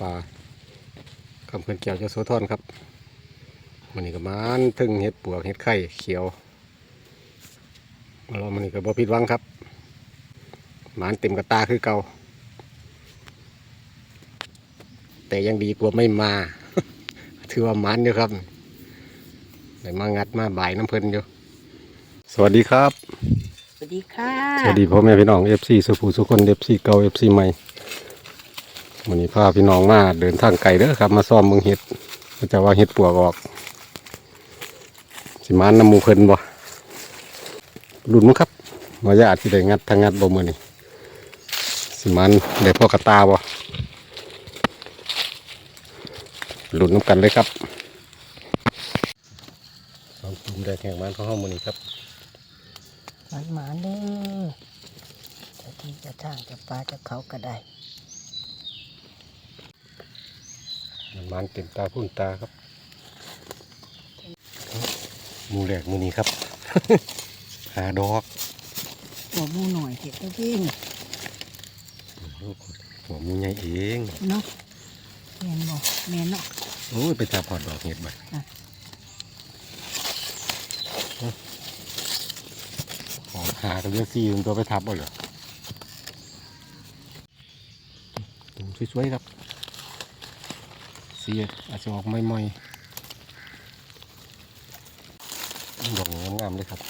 ปลาคำเพื่อนแก้วเจะโสธรครับมันนี่ก็มานถึงเห็ดปวกเห็ดไข่เขียวมาลองมันนี่ก็บ่ผิดหวังครับหมานเต็มกระตาคือเก่าแต่ยังดีกว่าไม่มา ถือว่าหมันอยู่ครับได้มางัดมาบ่ายน้ำเพลินอยู่สวัสดีครับ สวัสดีค่ะ สวัสดีพ่อแม่พี่น้องเอฟซีสุภูสุคนเอฟซีเก่าเอฟซีใหม่ วันนี้พาพี่น้องมาเดินทางไกลเด้อครับ มาซ่อมเมืองเห็ดก็จะว่าเห็ดปวกออก สิมานน้ำหมูเพิ่นบ่รุ่นมั้งครับว่าญาติที่ได้งัดทางงัดบ่มือนี่สิมานได้พ่อกระตาบ่รุ่นน้ำกันเลยครับสองกลุ่มได้แข่งมันของห้องมือนี้ครับหมานหมานๆเด้อจะที่จะทางจะปลาจะเขาก็ได้ มันมันเต็มตาพุ่นตาครับหมูแหลกหมูนี้ครับ หาดอกหัวหมูหน่อยเห็ดก็ยิ่งหัวหมูใหญ่เองเนาะแมนบอกแมนเนาะโอ้ยไปจับพอดดอกเห็ดไปอะขอหากันเรื่องซีมันตัวไปทับบ่เหรอตุ่มสวยๆครับ สีอาจจะออกไม่ไม่ๆดอกงามๆเลยครับ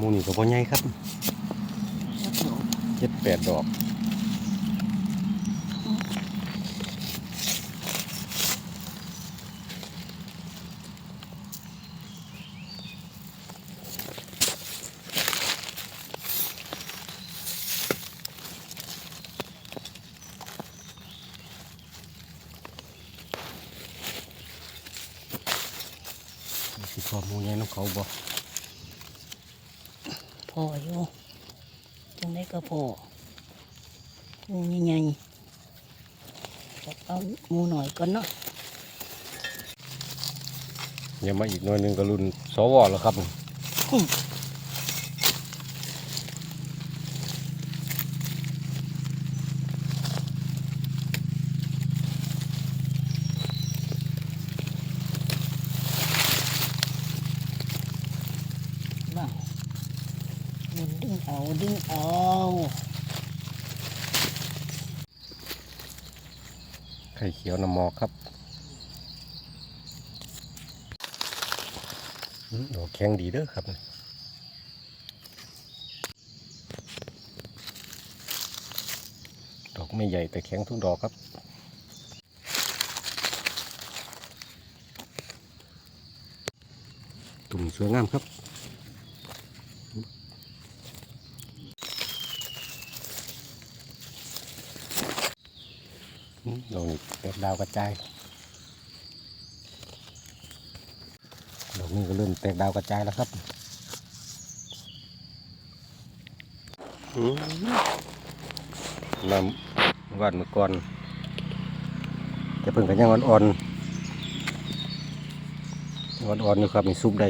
มูนี่ก็บ่ใหญ่ครับ เจ็ดแปดดอกสิพอหมูใหญ่น้ำเขาบ่พออยู่ จังได้ก็พอหมูใหญ่ๆจะเอาหมูหน่อยก่อนเนาะอย่ามาอีกหน่อยหนึงก็รุ่นสวแล้วครับบ้ ดึงดึงเอาดึงเอาไข่เขียวน้ำหมอกครับอืมดอกแข็งดีเด้อครับดอกไม่ใหญ่แต่แข็งทุกดอกครับตุ่มสวยงามครับ ดอกนี้แตกดาวกระจายดอกนี้ก็เริ่มแตกดาวกระจายแล้วครับอืมน้ำวาดเมื่อก่อนจะเพิ่งกันยังอ่อนๆอ่อนๆอยู่ครับมีซุปได้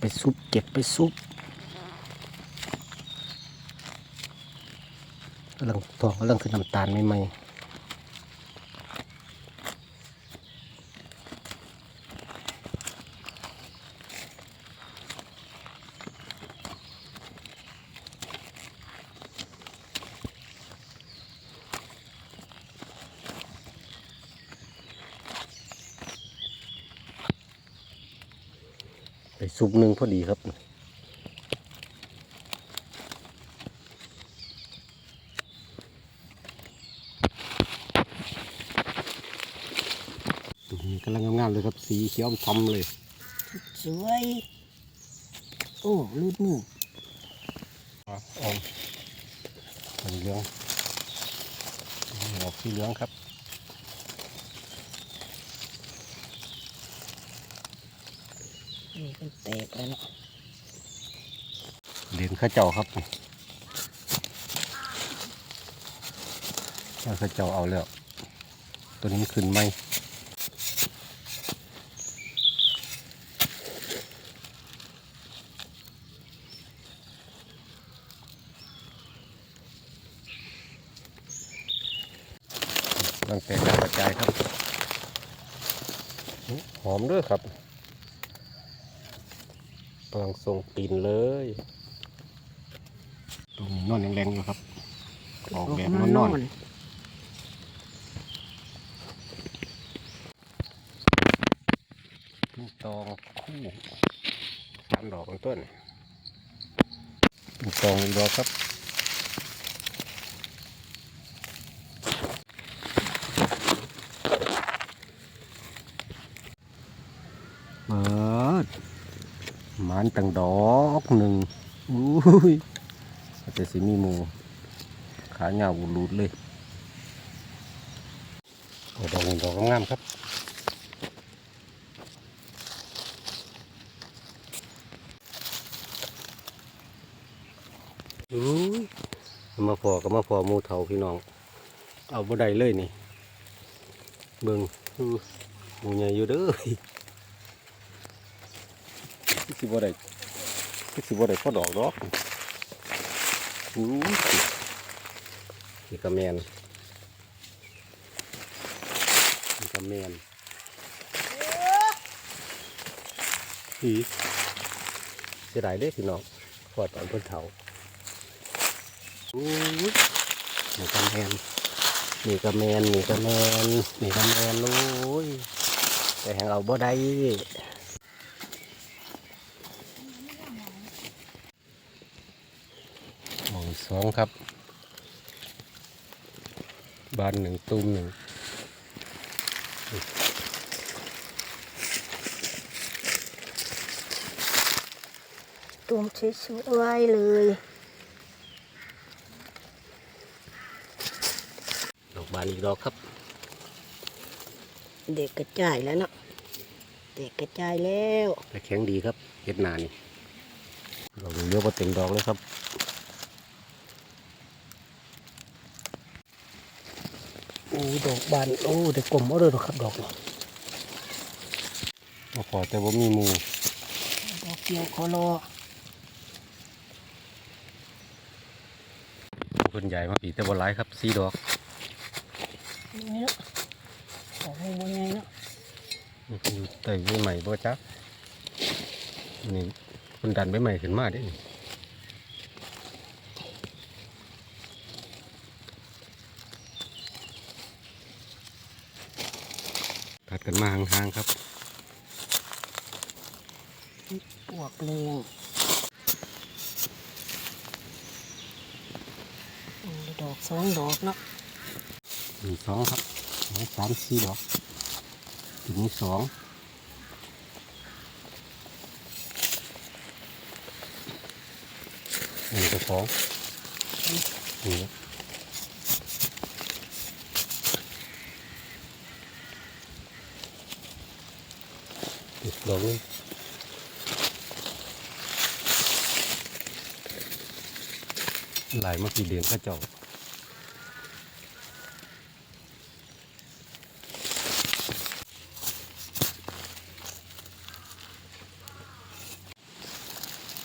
ไปซุปเก็บไปซุป กำลังทองกำลังขึ้นน้ำตาลใหม่ๆไปซุปหนึ่งพอดีครับ นี่กำลังงามๆเลยครับ สีเขียวทำเลย สวย โอ้รูดมือออมสีเหลืองออกสีเหลืองครับนี่เป็นแตกแล้วเนาะเหรียญข้าเจ้าครับข้าเจ้าเอาแล้ว ตัวนี้ขึ้นไหมตั้งแต่กระจายครับ หอมด้วยครับกำลังทรงกลิ่นเลยตรงนอนแรงๆอยู่ครับ ออกแบบนอนนอนๆตองคู่สามดอกเป็นต้นเป็นตองอีกดอกครับ เปิดหมันตังดอกหนึ่งอุ้ยแต่สิมีหมูขาเหงาบุรุษเลยโอ้ดอกนี้ดอกงามๆครับอุ้ยเอามาพอก็มาพอหมูเถาพี่น้อง เอาบ่ได้เลยนี่ เบิ่งอู้หมูใหญ่อยู่เด้อ สิบ่ได้สิบ่ได้พอดอกดอกอู้นี่ก็แมนนี่ก็แมนอีเสียดายเด้พี่น้องพอตอนเพิ่นเฒ่าอู้ยนี่ก็แมนนี่ก็แมนนี่ก็แมนนี่ก็แมนโอ้ยแต่แหงเอาบ่ได้ หมอง สองครับ บานหนึ่งตุ้มหนึ่งตุ่มสวยๆเลยดอกบานอีกดอกครับ เด็กกระจายแล้วเนาะเด็กกระจายแล้วแต่แข็งดีครับเฮ็ดนานี่ดอกนี้เยอะพอเต็มดอกเลยครับ อ้ดอกบานโอ้แต่กลมเอาเลยครับดอกนี่มาขอแต่ว่ามีหมูดอกเกี่ยวคอรอคนใหญ่มาปีแต่บ่หลายครับสี่ดอกนี่เนาะดอกให้บัวใหญ่เนาะมันอยู่ใต้ใบใหม่บ่จักนี่คนดันใบใหม่ขึ้นมาเด้นี่ถัด กันมาห่างๆครับปวกเลียงอืมดอกสองดอกเนาะหนึ่งสองครับสองสามสี่ดอกถึงนี้สองหนึ่งกับสองนี่ ดอกหนึงหลายมากี่เดือนข้าเจ้า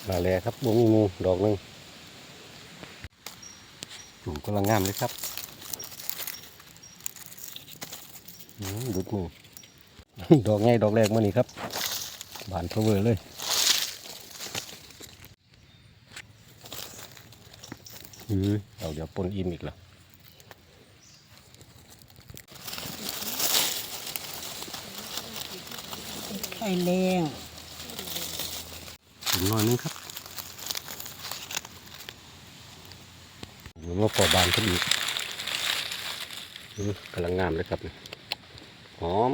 มาแล้วครับบวมีหมูดอกหนึ่งจุ่มกำลังงามเลยครับดุดมือดอกไงดอกแรกมานี่ครับ บานเพอเวอร์เลยอือเอาเดี๋ยวปนอิ่มอีกแล้วไข่แรงถึงน้อยนึงครับเดี๋ยวมาปอบานขึ้นอีกอือกำลังงามเลยครับนี่หอม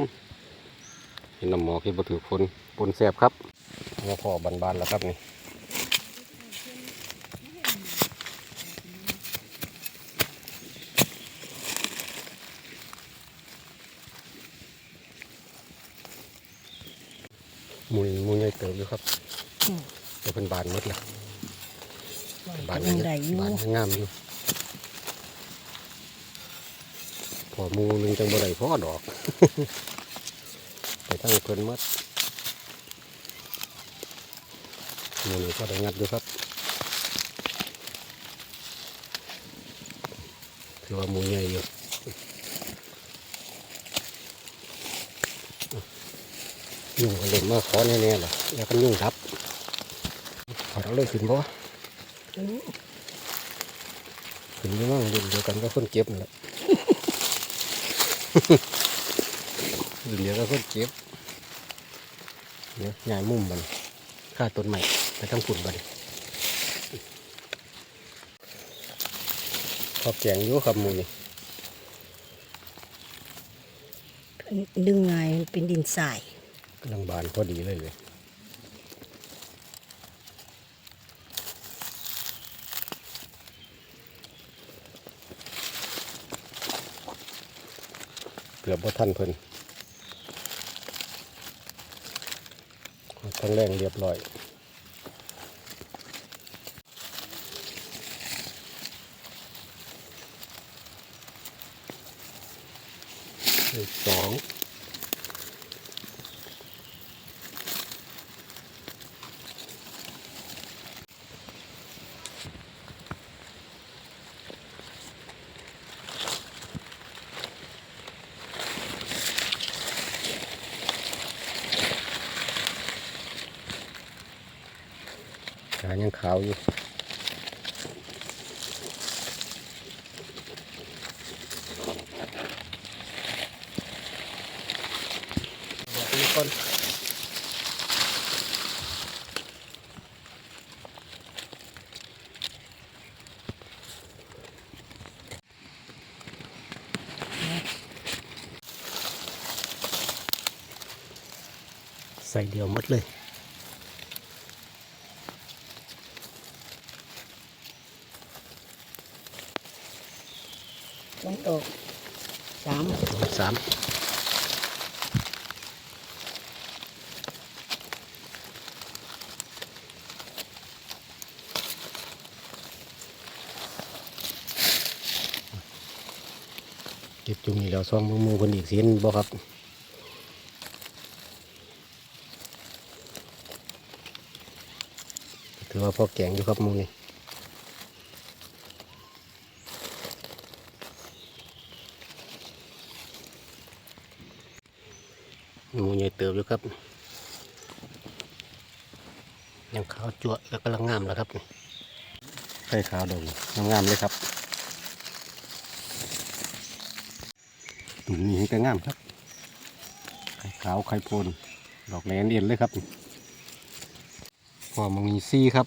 เห็นน้ำหมอกเห็นบะถือคน ปนแสบครับมาพอบานๆแล้วครับนี่มุยมุยใหญ่เติบอยู่ครับอืมแต่เป็นบานหมดละบานยังได้อยู่บานงามอยู่พอหมูหนึงจังบ่ได้พอดอก ไปตั้งเพิ่นหมด มูนี่ก็ได้งัดอยู่ครับ ถือว่าหมูใหญ่อยู่ยุ่งก็เล่นมาขอแน่ๆล่ะแล้วกันยุ่งครับขอเอาเลยขึ้นบ่อืมถึงนี่มั่งรุ่นเดียวกันก็คนเก็บนั่นแหละรุ่นเดียวก็คนเก็บเนี่ยย้ายมุมมันค่าต้นใหม่ ไปทั้งฝุ่นบันขอบแกงอยู่ครับหมูนี่ดึงไงายมันเป็นดินทรายกำลังบานพอดีเลยเลยเกือบว่าท่านเพิ่นทั้งแรงเรียบร้อย อีกสองขายังขาวอยู่ บอกมีคนใส่เจุ่มนี่แล้วซองมือมือคนอีกสินบ่ครับถือว่าพอแกงอยู่ครับหมูนี่หมูใหญ่เติบอยู่ครับยังขาวจั่วแล้วกำลังงามแล้วครับไข่ขาวดงงามๆเลยครับ ตุ่มนี้ก็งามครับ ไข่ขาวไข่โพนดอกแหลนเอ็นเลยครับพอมังมีซี่ครับ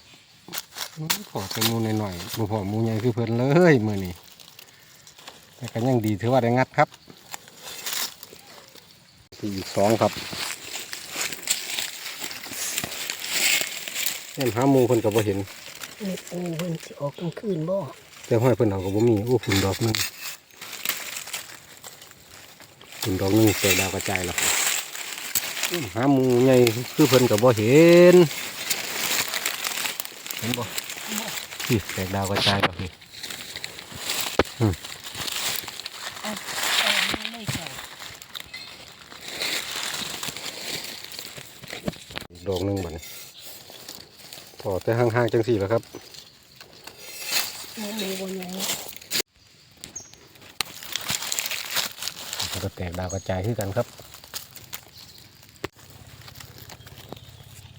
อื้อขอเป็นหมูหน่อยๆหมูพอหมูใหญ่คือเพิ่นเลยมือนี้แต่ก็ยังดีถือว่าได้งัดครับอีกสองครับเห็นหาหมูเพิ่นก็บ่เห็นนี่ปูเพิ่นสิออกกลางคืนบ่แต่ห้อยเพิ่นเอาก็บ่มีโอ้ฝุ่นดอกหนึง ฝุ่นดอกหนึงเสียดาวกระจายแล้วหามูใหญ่คือเพิ่นก็บ่เห็นเห็นบ่นี่แตกดาวกระจายแล้วนี่ดอกหนึงบัดนี้พอแต่ห่างๆจังสี่แล้วครับ มันมีบนยัง มันก็แตก ดาวกระจายคือกันครับ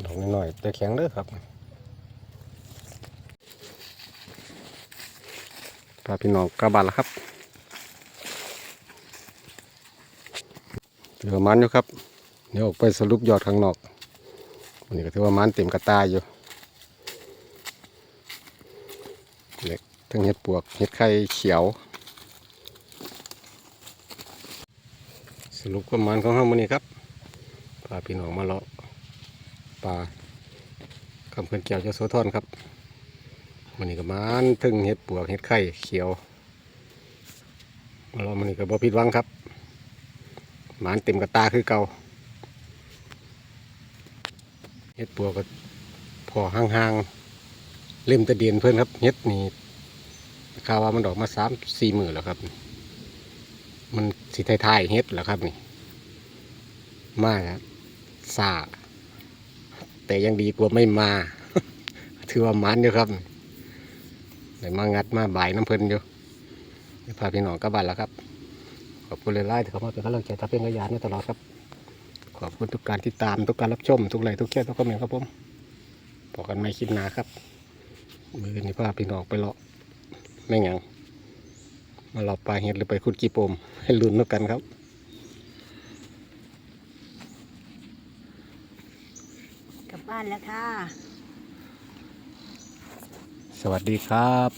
ดอกน้อยๆแต่แข็งเด้อครับพาพี่น้องกลับานแล้วครับถือมันอยู่ครับ เดี๋ยวออกไปสรุปยอดข้างนอกวันนี้ก็ถือว่ามันเต็มกระตายอยู่เล็กทั้งเห็ดปวกเห็ดไข่เขียว ส รุปความหมันของเฮามื้อนี้ครับพาพี่น้องมาเลาะปลาคำเขื่อนแก้วจ้าโสธรครับมื้อนี้ก็มันถึงเห็ดปวกเห็ดไข่เขียวมาเลาะมื้อนี้ก็บ่ผิดหวังครับมันเต็มกระตาคือเก่าเฮ็ดปัวก็พอห่างๆเล่มตะเดียนเพื่อนครับเฮ็ดนี่ข่าวว่ามันออกมาสามสี่หมื่นแล้วครับ สีไทายๆเฮ็ดแล้วครับนี่มากครับซาแต่ยังดีกว่าไม่มา ถือว่ามันอยู่ครับได้มางัดมาบ่ายน้ำเพลินอยู่พาพี่น้องกลับบ้านแล้วครับ ขอบคุณเลยไล่ที่เขามาเป็นกำลังใจทับเป็นกระยานมาตลอดครับ ขอบคุณทุกการติดตามทุกการรับชม ทุกไลค์ทุกแชร์ทุกคอมเมนต์ครับผมบอกกันไม่คลิปหนาครับ มือนี้พาพี่น้องไปเลาะแม่งหยัง มาเลาะปลาเห็ดหรือไปขุดกีโปมให้ลุ้นนกกันครับกลับบ้านแล้วค่ะ สวัสดีครับ